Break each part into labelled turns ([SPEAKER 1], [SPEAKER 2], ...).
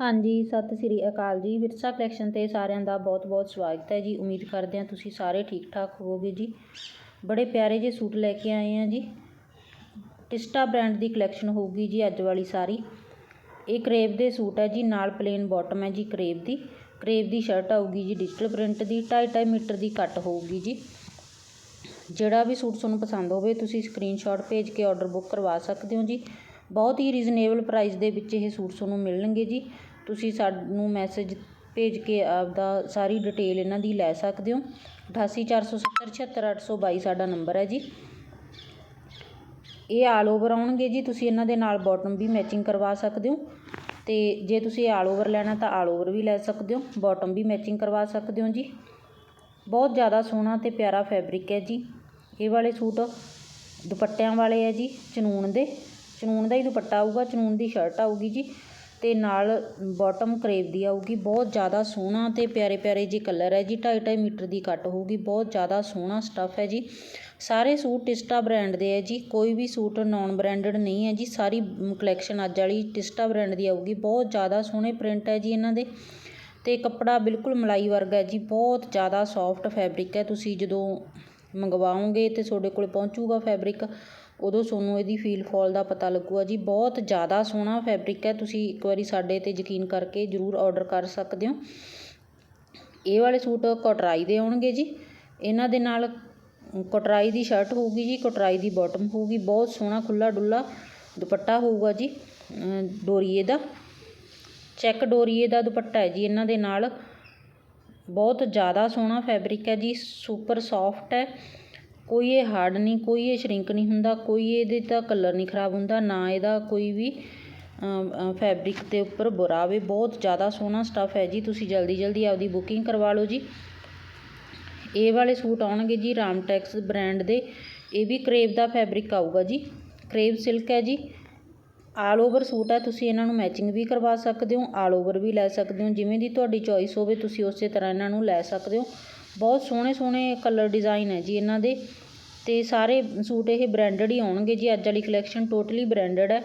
[SPEAKER 1] ਹਾਂਜੀ, ਸਤਿ ਸ੍ਰੀ ਅਕਾਲ ਜੀ। ਵਿਰਸਾ ਕਲੈਕਸ਼ਨ 'ਤੇ ਸਾਰਿਆਂ ਦਾ ਬਹੁਤ-ਬਹੁਤ ਸਵਾਗਤ ਹੈ ਜੀ। ਉਮੀਦ ਕਰਦੇ ਹਾਂ ਤੁਸੀਂ ਸਾਰੇ ਠੀਕ-ਠਾਕ ਹੋਵੋਗੇ ਜੀ। ਬੜੇ ਪਿਆਰੇ ਜਿਹੇ ਸੂਟ ਲੈ ਕੇ ਆਏ ਆ ਜੀ। ਟਿਸਟਾ ਬ੍ਰਾਂਡ ਦੀ ਕਲੈਕਸ਼ਨ ਹੋਊਗੀ ਜੀ ਅੱਜ ਵਾਲੀ ਸਾਰੀ। ਇਹ ਕਰੇਬ ਦੇ ਸੂਟ ਹੈ ਜੀ, ਨਾਲ ਪਲੇਨ ਬਾਟਮ ਹੈ ਜੀ ਕਰੇਬ ਦੀ। ਕਰੇਬ ਦੀ ਸ਼ਰਟ ਆਊਗੀ ਜੀ ਡਿਜੀਟਲ ਪ੍ਰਿੰਟ ਦੀ 2.5 ਮੀਟਰ ਦੀ ਕੱਟ ਹੋਊਗੀ ਜੀ। ਜਿਹੜਾ ਵੀ ਸੂਟ ਤੁਹਾਨੂੰ ਪਸੰਦ ਹੋਵੇ, ਤੁਸੀਂ ਸਕਰੀਨਸ਼ਾਟ ਭੇਜ ਕੇ ਆਰਡਰ ਬੁੱਕ ਕਰਵਾ ਸਕਦੇ ਹੋ ਜੀ। ਬਹੁਤ ਹੀ ਰੀਜ਼ਨੇਬਲ ਪ੍ਰਾਈਜ਼ ਦੇ ਵਿੱਚ ਇਹ ਸੂਟ ਤੁਹਾਨੂੰ ਮਿਲਣਗੇ ਜੀ। ਤੁਸੀਂ ਸਾਨੂੰ ਮੈਸੇਜ ਭੇਜ ਕੇ ਆਪਦਾ ਸਾਰੀ ਡਿਟੇਲ ਇਹਨਾਂ ਦੀ ਲੈ ਸਕਦੇ ਹੋ। ਅਠਾਸੀ ਚਾਰ ਸੌ ਸੱਤਰ ਛਿਹੱਤਰ ਅੱਠ ਸੌ ਬਾਈ ਸਾਡਾ ਨੰਬਰ ਹੈ ਜੀ। ਇਹ ਆਲ ਓਵਰ ਆਉਣਗੇ ਜੀ। ਤੁਸੀਂ ਇਹਨਾਂ ਦੇ ਨਾਲ ਬਾਟਮ ਵੀ ਮੈਚਿੰਗ ਕਰਵਾ ਸਕਦੇ ਹੋ। ਅਤੇ ਜੇ ਤੁਸੀਂ ਆਲ ਓਵਰ ਲੈਣਾ ਤਾਂ ਆਲ ਓਵਰ ਵੀ ਲੈ ਸਕਦੇ ਹੋ। ਬਾਟਮ ਵੀ ਮੈਚਿੰਗ ਕਰਵਾ ਸਕਦੇ ਹੋ ਜੀ। ਬਹੁਤ ਜ਼ਿਆਦਾ ਸੋਹਣਾ ਅਤੇ ਪਿਆਰਾ ਫੈਬਰਿਕ ਹੈ ਜੀ। ਇਹ ਵਾਲੇ ਸੂਟ ਦੁਪੱਟਿਆਂ ਵਾਲੇ ਹੈ ਜੀ, ਚਨੂਨ ਦੇ। ਚਨੂਨ ਦਾ ਹੀ ਦੁਪੱਟਾ ਆਊਗਾ, ਚਨੂਨ ਦੀ ਸ਼ਰਟ ਆਊਗੀ ਜੀ। ਅਤੇ ਨਾਲ ਬਾਟਮ ਕਰੇਵ ਦੀ ਆਊਗੀ, ਬਹੁਤ ਜ਼ਿਆਦਾ ਸੋਹਣਾ ਅਤੇ ਪਿਆਰੇ ਪਿਆਰੇ ਜਿਹੇ ਕਲਰ ਹੈ ਜੀ, ਢਾਈ ਢਾਈ ਮੀਟਰ ਦੀ ਕੱਟ ਹੋਊਗੀ, ਬਹੁਤ ਜ਼ਿਆਦਾ ਸੋਹਣਾ ਸਟੱਫ ਹੈ ਜੀ। ਸਾਰੇ ਸੂਟ ਟਿਸਟਾ ਬ੍ਰਾਂਡ ਦੇ ਹੈ ਜੀ, ਕੋਈ ਵੀ ਸੂਟ ਨੌਨ ਬ੍ਰਾਂਡਡ ਨਹੀਂ ਹੈ ਜੀ, ਸਾਰੀ ਕਲੈਕਸ਼ਨ ਅੱਜ ਵਾਲੀ ਟਿਸਟਾ ਬ੍ਰਾਂਡ ਦੀ ਆਊਗੀ, ਬਹੁਤ ਜ਼ਿਆਦਾ ਸੋਹਣੇ ਪ੍ਰਿੰਟ ਹੈ ਜੀ ਇਹਨਾਂ ਦੇ। ਅਤੇ ਕੱਪੜਾ ਬਿਲਕੁਲ ਮਲਾਈ ਵਰਗਾ ਹੈ ਜੀ, ਬਹੁਤ ਜ਼ਿਆਦਾ ਸੌਫਟ ਫੈਬਰਿਕ ਹੈ, ਤੁਸੀਂ ਜਦੋਂ ਮੰਗਵਾਓਗੇ ਅਤੇ ਤੁਹਾਡੇ ਕੋਲ ਪਹੁੰਚੂਗਾ ਫੈਬਰਿਕ ਉਦੋਂ ਤੁਹਾਨੂੰ ਇਹਦੀ ਫੀਲ ਫੋਲ ਦਾ ਪਤਾ ਲੱਗੂਗਾ ਜੀ। ਬਹੁਤ ਜ਼ਿਆਦਾ ਸੋਹਣਾ ਫੈਬਰਿਕ ਹੈ। ਤੁਸੀਂ ਇੱਕ ਵਾਰੀ ਸਾਡੇ 'ਤੇ ਯਕੀਨ ਕਰਕੇ ਜ਼ਰੂਰ ਆਰਡਰ ਕਰ ਸਕਦੇ ਹੋ। ਇਹ ਵਾਲੇ ਸੂਟ ਕਟਰਾਈ ਦੇ ਆਉਣਗੇ ਜੀ। ਇਹਨਾਂ ਦੇ ਨਾਲ ਕਟਰਾਈ ਦੀ ਸ਼ਰਟ ਹੋਊਗੀ ਜੀ, ਕਟਰਾਈ ਦੀ ਬਾਟਮ ਹੋਊਗੀ। ਬਹੁਤ ਸੋਹਣਾ ਖੁੱਲਾ ਡੁੱਲਾ ਦੁਪੱਟਾ ਹੋਊਗਾ ਜੀ ਡੋਰੀਏ ਦਾ। ਚੈੱਕ ਡੋਰੀਏ ਦਾ ਦੁਪੱਟਾ ਹੈ ਜੀ ਇਹਨਾਂ ਦੇ ਨਾਲ। ਬਹੁਤ ਜ਼ਿਆਦਾ ਸੋਹਣਾ ਫੈਬਰਿਕ ਹੈ ਜੀ। ਸੁਪਰ ਸੌਫਟ ਹੈ। ਕੋਈ ਇਹ ਹਾਰਡ ਨਹੀਂ, ਕੋਈ ਇਹ ਸ਼ਰਿੰਕ ਨਹੀਂ ਹੁੰਦਾ, ਕੋਈ ਇਹਦੇ ਤਾਂ ਕਲਰ ਨਹੀਂ ਖ਼ਰਾਬ ਹੁੰਦਾ, ਨਾ ਇਹਦਾ ਕੋਈ ਵੀ ਫੈਬਰਿਕ ਦੇ ਉੱਪਰ ਬੁਰਾ ਆਵੇ। ਬਹੁਤ ਜ਼ਿਆਦਾ ਸੋਹਣਾ ਸਟੱਫ ਹੈ ਜੀ। ਤੁਸੀਂ ਜਲਦੀ ਜਲਦੀ ਆਪਦੀ ਬੁਕਿੰਗ ਕਰਵਾ ਲਓ ਜੀ। ਇਹ ਵਾਲੇ ਸੂਟ ਆਉਣਗੇ ਜੀ ਰਾਮਟੈਕਸ ਬ੍ਰਾਂਡ ਦੇ। ਇਹ ਵੀ ਕਰੇਵ ਦਾ ਫੈਬਰਿਕ ਆਊਗਾ ਜੀ। ਕਰੇਵ ਸਿਲਕ ਹੈ ਜੀ। ਆਲ ਓਵਰ ਸੂਟ ਹੈ। ਤੁਸੀਂ ਇਹਨਾਂ ਨੂੰ ਮੈਚਿੰਗ ਵੀ ਕਰਵਾ ਸਕਦੇ ਹੋ ਆਲ ਓਵਰ ਵੀ ਲੈ ਸਕਦੇ ਹੋ। ਜਿਵੇਂ ਦੀ ਤੁਹਾਡੀ ਚੋਇਸ ਹੋਵੇ, ਤੁਸੀਂ ਉਸੇ ਤਰ੍ਹਾਂ ਇਹਨਾਂ ਨੂੰ ਲੈ ਸਕਦੇ ਹੋ। ਬਹੁਤ ਸੋਹਣੇ ਸੋਹਣੇ ਕਲਰ ਡਿਜ਼ਾਈਨ ਹੈ ਜੀ ਇਹਨਾਂ ਦੇ। ਅਤੇ ਸਾਰੇ ਸੂਟ ਇਹ ਬ੍ਰਾਂਡਡ ਹੀ ਆਉਣਗੇ ਜੀ। ਅੱਜ ਵਾਲੀ ਕਲੈਕਸ਼ਨ ਟੋਟਲੀ ਬ੍ਰਾਂਡਡ ਹੈ।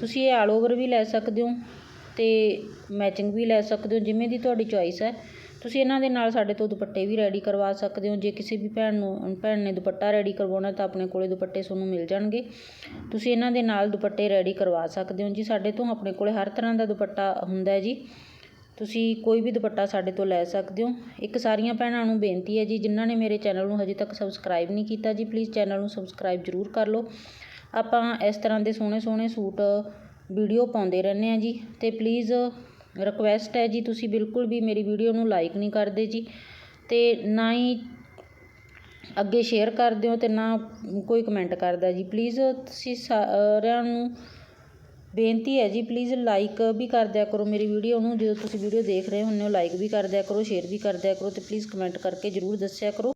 [SPEAKER 1] ਤੁਸੀਂ ਇਹ ਆਲ ਓਵਰ ਵੀ ਲੈ ਸਕਦੇ ਹੋ ਅਤੇ ਮੈਚਿੰਗ ਵੀ ਲੈ ਸਕਦੇ ਹੋ, ਜਿਵੇਂ ਦੀ ਤੁਹਾਡੀ ਚੋਇਸ ਹੈ। ਤੁਸੀਂ ਇਹਨਾਂ ਦੇ ਨਾਲ ਸਾਡੇ ਤੋਂ ਦੁਪੱਟੇ ਵੀ ਰੈਡੀ ਕਰਵਾ ਸਕਦੇ ਹੋ। ਜੇ ਕਿਸੇ ਵੀ ਭੈਣ ਨੂੰ, ਭੈਣ ਨੇ ਦੁਪੱਟਾ ਰੈਡੀ ਕਰਵਾਉਣਾ ਤਾਂ ਆਪਣੇ ਕੋਲੇ ਦੁਪੱਟੇ ਤੁਹਾਨੂੰ ਮਿਲ ਜਾਣਗੇ। ਤੁਸੀਂ ਇਹਨਾਂ ਦੇ ਨਾਲ ਦੁਪੱਟੇ ਰੈਡੀ ਕਰਵਾ ਸਕਦੇ ਹੋ ਜੀ। ਸਾਡੇ ਤੋਂ ਆਪਣੇ ਕੋਲੇ ਹਰ ਤਰ੍ਹਾਂ ਦਾ ਦੁਪੱਟਾ ਹੁੰਦਾ ਜੀ। ਤੁਸੀਂ ਕੋਈ ਵੀ ਦੁਪੱਟਾ ਸਾਡੇ ਤੋਂ ਲੈ ਸਕਦੇ ਹੋ। ਇੱਕ ਸਾਰੀਆਂ ਭੈਣਾਂ ਨੂੰ ਬੇਨਤੀ ਹੈ ਜੀ, ਜਿਨ੍ਹਾਂ ਨੇ ਮੇਰੇ ਚੈਨਲ ਨੂੰ ਹਜੇ ਤੱਕ ਸਬਸਕ੍ਰਾਈਬ ਨਹੀਂ ਕੀਤਾ ਜੀ ਪਲੀਜ਼ ਚੈਨਲ ਨੂੰ ਸਬਸਕ੍ਰਾਈਬ ਜ਼ਰੂਰ ਕਰ ਲਓ। ਆਪਾਂ ਇਸ ਤਰ੍ਹਾਂ ਦੇ ਸੋਹਣੇ ਸੋਹਣੇ ਸੂਟ ਵੀਡੀਓ ਪਾਉਂਦੇ ਰਹਿੰਦੇ ਹਾਂ ਜੀ ਅਤੇ ਪਲੀਜ਼ ਰਿਕੁਐਸਟ ਹੈ ਜੀ, ਤੁਸੀਂ ਬਿਲਕੁਲ ਵੀ ਮੇਰੀ ਵੀਡੀਓ ਨੂੰ ਲਾਈਕ ਨਹੀਂ ਕਰਦੇ ਜੀ ਅਤੇ ਨਾ ਹੀ ਅੱਗੇ ਸ਼ੇਅਰ ਕਰਦੇ ਹੋ ਅਤੇ ਨਾ ਕੋਈ ਕਮੈਂਟ ਕਰਦਾ ਜੀ। ਪਲੀਜ਼ ਤੁਸੀਂ ਸਾਰਿਆਂ ਨੂੰ ਬੇਨਤੀ ਹੈ ਜੀ ਪਲੀਜ਼ ਲਾਈਕ ਵੀ ਕਰ ਦਿਆ ਕਰੋ ਮੇਰੀ ਵੀਡੀਓ ਨੂੰ, ਜਦੋਂ ਤੁਸੀਂ ਵੀਡੀਓ ਦੇਖ ਰਹੇ ਹੁੰਦੇ ਹੋ ਲਾਈਕ ਵੀ ਕਰ ਦਿਆ ਕਰੋ ਸ਼ੇਅਰ ਵੀ ਕਰ ਦਿਆ ਕਰੋ ਅਤੇ ਪਲੀਜ਼ ਕਮੈਂਟ ਕਰਕੇ ਜ਼ਰੂਰ ਦੱਸਿਆ ਕਰੋ।